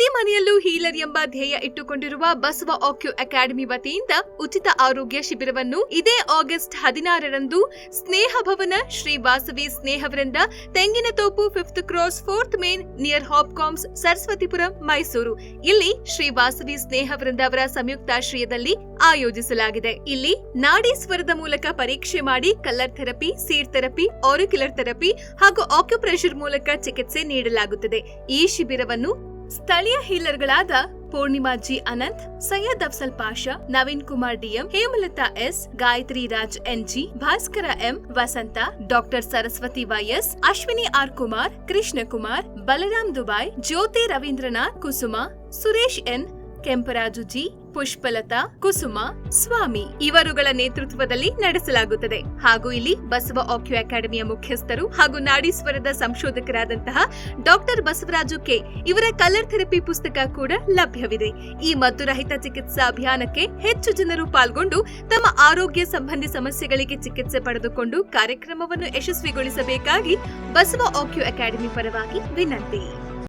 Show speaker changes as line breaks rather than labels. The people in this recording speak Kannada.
ಪ್ರತಿ ಮನೆಯಲ್ಲೂ ಹೀಲರ್ ಎಂಬ ಧ್ಯೇಯ ಇಟ್ಟುಕೊಂಡಿರುವ ಬಸವ ಆಕ್ಯು ಅಕಾಡೆಮಿ ವತಿಯಿಂದ ಉಚಿತ ಆರೋಗ್ಯ ಶಿಬಿರವನ್ನು ಇದೇ ಆಗಸ್ಟ್ ಹದಿನಾರರಂದು ಸ್ನೇಹ ಭವನ ಶ್ರೀ ವಾಸವಿ ಸ್ನೇಹವ್ರಿಂದ ತೆಂಗಿನ ತೋಪು fifth cross fourth main near Hopcoms Saraswathipuram, Mysuru. ಇಲ್ಲಿ ಶ್ರೀ ವಾಸವಿ ಸ್ನೇಹವೃಂದ ಅವರ ಸಂಯುಕ್ತಾಶ್ರಯದಲ್ಲಿ ಆಯೋಜಿಸಲಾಗಿದೆ. ಇಲ್ಲಿ ನಾಡಿ ಸ್ವರದ ಮೂಲಕ ಪರೀಕ್ಷೆ ಮಾಡಿ colour therapy, seed therapy, auricular therapy ಹಾಗೂ ಆಕ್ಯುಪ್ರೆಷರ್ ಮೂಲಕ ಚಿಕಿತ್ಸೆ ನೀಡಲಾಗುತ್ತದೆ. ಈ ಶಿಬಿರವನ್ನು ಸ್ಥಳೀಯ ಹೀಲರ್ಗಳಾದ Poornima G Anant, Syed Afsal Pasha, Naveen Kumar DM, Hemalatha S, Gayathri Raj N G Bhaskara M, Vasantha, doctor Saraswathi YS Ashwini R Kumar, Krishnakumar, Balaram Dubai, Jyothi Ravindranath Kusuma, Suresh N, Kemparaju G Pushpalatha, Kusuma, Swamy ಇವರುಗಳ ನೇತೃತ್ವದಲ್ಲಿ ನಡೆಸಲಾಗುತ್ತದೆ. ಹಾಗೂ ಇಲ್ಲಿ ಬಸವ ಆಕ್ಯು ಅಕಾಡೆಮಿಯ ಮುಖ್ಯಸ್ಥರು ಹಾಗೂ ನಾಡೀಶ್ವರದ ಸಂಶೋಧಕರಾದಂತಹ ಡಾಕ್ಟರ್ ಬಸವರಾಜು ಕೆ ಇವರ ಕಲರ್ ಥೆರಪಿ ಪುಸ್ತಕ ಕೂಡ ಲಭ್ಯವಿದೆ. ಈ ಮದ್ದುರಹಿತ ಚಿಕಿತ್ಸಾ ಅಭಿಯಾನಕ್ಕೆ ಹೆಚ್ಚು ಜನರು ಪಾಲ್ಗೊಂಡು ತಮ್ಮ ಆರೋಗ್ಯ ಸಂಬಂಧಿ ಸಮಸ್ಯೆಗಳಿಗೆ ಚಿಕಿತ್ಸೆ ಪಡೆದುಕೊಂಡು ಕಾರ್ಯಕ್ರಮವನ್ನು ಯಶಸ್ವಿಗೊಳಿಸಬೇಕಾಗಿ ಬಸವ ಆಕ್ಯು ಅಕಾಡೆಮಿ ಪರವಾಗಿ ವಿನಂತಿ.